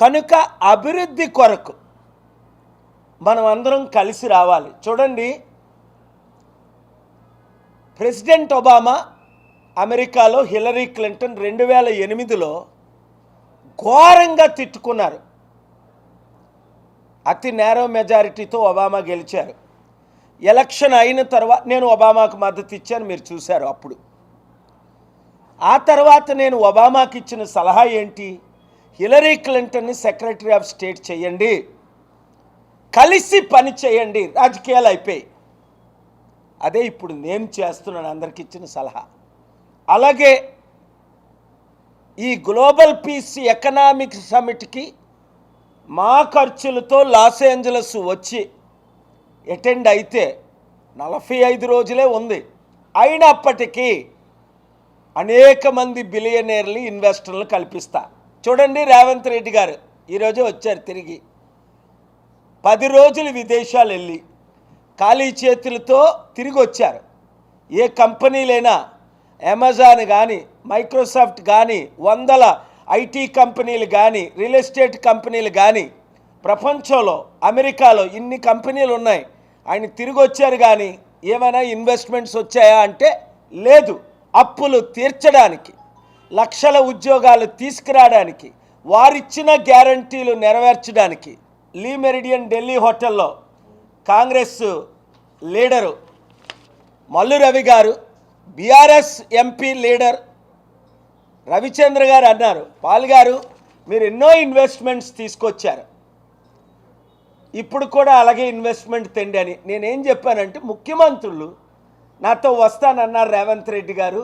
కనుక అభివృద్ధి కొరకు మనం అందరం కలిసి రావాలి. చూడండి ప్రెసిడెంట్ ఒబామా అమెరికాలో హిలరీ క్లింటన్ రెండు వేల ఎనిమిదిలో ఘోరంగా తిట్టుకున్నారు. అతి నేరో మెజారిటీతో ఒబామా గెలిచారు. ఎలక్షన్ అయిన తర్వాత నేను ఒబామాకు మద్దతు ఇచ్చాను మీరు చూశారు అప్పుడు. ఆ తర్వాత నేను ఒబామాకి ఇచ్చిన సలహా ఏంటి? హిలరీ క్లింటన్ని సెక్రటరీ ఆఫ్ స్టేట్ చేయండి. కలిసి పని చేయండి. రాజకీయాలు అయిపోయి అదే ఇప్పుడు నేను చేస్తున్నాను అందరికి ఇచ్చిన సలహా. అలాగే ఈ గ్లోబల్ పీస్ ఎకనామిక్ సమిట్కి మా ఖర్చులతో లాస్ ఏంజలస్ వచ్చి అటెండ్ అయితే నలభై ఐదు రోజులే ఉంది. అయినప్పటికీ అనేక మంది బిలియనీర్లు ఇన్వెస్టర్లు కల్పిస్తా. చూడండి రేవంత్ రెడ్డి గారు. ఈరోజే వచ్చారు తిరిగి. పది రోజులు విదేశాలు వెళ్ళి ఖాళీ చేతులతో తిరిగి వచ్చారు. ఏ కంపెనీలైనా అమెజాన్ కానీ మైక్రోసాఫ్ట్ కానీ వందల ఐటీ కంపెనీలు కానీ రియల్ ఎస్టేట్ కంపెనీలు కానీ ప్రపంచంలో అమెరికాలో ఇన్ని కంపెనీలు ఉన్నాయి. ఆయన తిరిగి వచ్చారు కానీ ఏమైనా ఇన్వెస్ట్మెంట్స్ వచ్చాయా అంటే లేదు. అప్పులు తీర్చడానికి లక్షల ఉద్యోగాలు తీసుకురావడానికి వారిచ్చిన గ్యారంటీలు నెరవేర్చడానికి లీ మెరిడియన్ ఢిల్లీ హోటల్లో కాంగ్రెస్ లీడరు మల్లు రవి గారు బీఆర్ఎస్ ఎంపీ లీడర్ రవిచంద్ర గారు అన్నారు. పాల్ గారు మీరు ఎన్నో ఇన్వెస్ట్మెంట్స్ తీసుకొచ్చారు. ఇప్పుడు కూడా అలాగే ఇన్వెస్ట్మెంట్ తెండి అని నేనేం చెప్పానంటే ముఖ్యమంత్రులు నాతో వస్తానన్నారు రేవంత్ రెడ్డి గారు.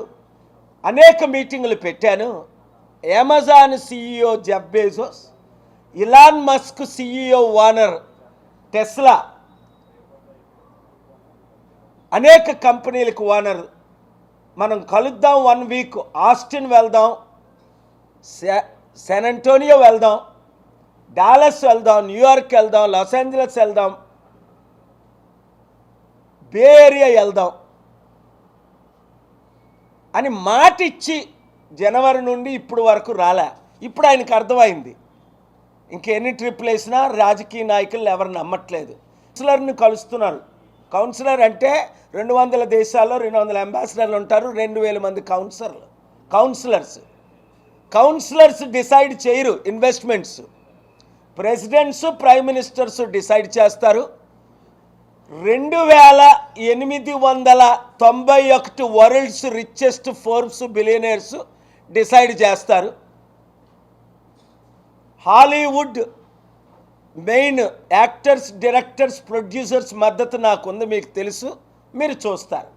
అనేక మీటింగులు పెట్టాను. Amazon CEO Jeff Bezos Elon Musk CEO owner Tesla అనేక కంపెనీలకు ఓనర్ మనం కలుద్దాం వన్ వీక్ ఆస్టిన్ వెళ్దాం శా- అంటోనియో వెళ్దాం డాలస్ వెళ్దాం న్యూయార్క్ వెళ్దాం లాస్ ఏంజలస్ వెళ్దాం బే ఏరియా వెళ్దాం. అని మాట ఇచ్చి జనవరి నుండి ఇప్పుడు వరకు రాలే. ఇప్పుడు ఆయనకు అర్థమైంది. ఇంకెన్ని ట్రిప్లు వేసినా రాజకీయ నాయకులు ఎవరు నమ్మట్లేదు. కౌన్సిలర్ని కలుస్తున్నారు. కౌన్సిలర్ అంటే రెండు వందల దేశాల్లో రెండు వందల అంబాసిడర్లు ఉంటారు రెండు వేల మంది కౌన్సిలర్లు కౌన్సిలర్స్. కౌన్సిలర్స్ డిసైడ్ చేయరు investments. Presidents prime ministers decide చేస్తారు. రెండు వేల ఎనిమిది వందల తొంభై ఒకటి world's richest Forbes billionaires decide చేస్తారు. Hollywood main actors directors producers మద్దతు నాకుంది మీకు తెలుసు. మీరు చూస్తారు.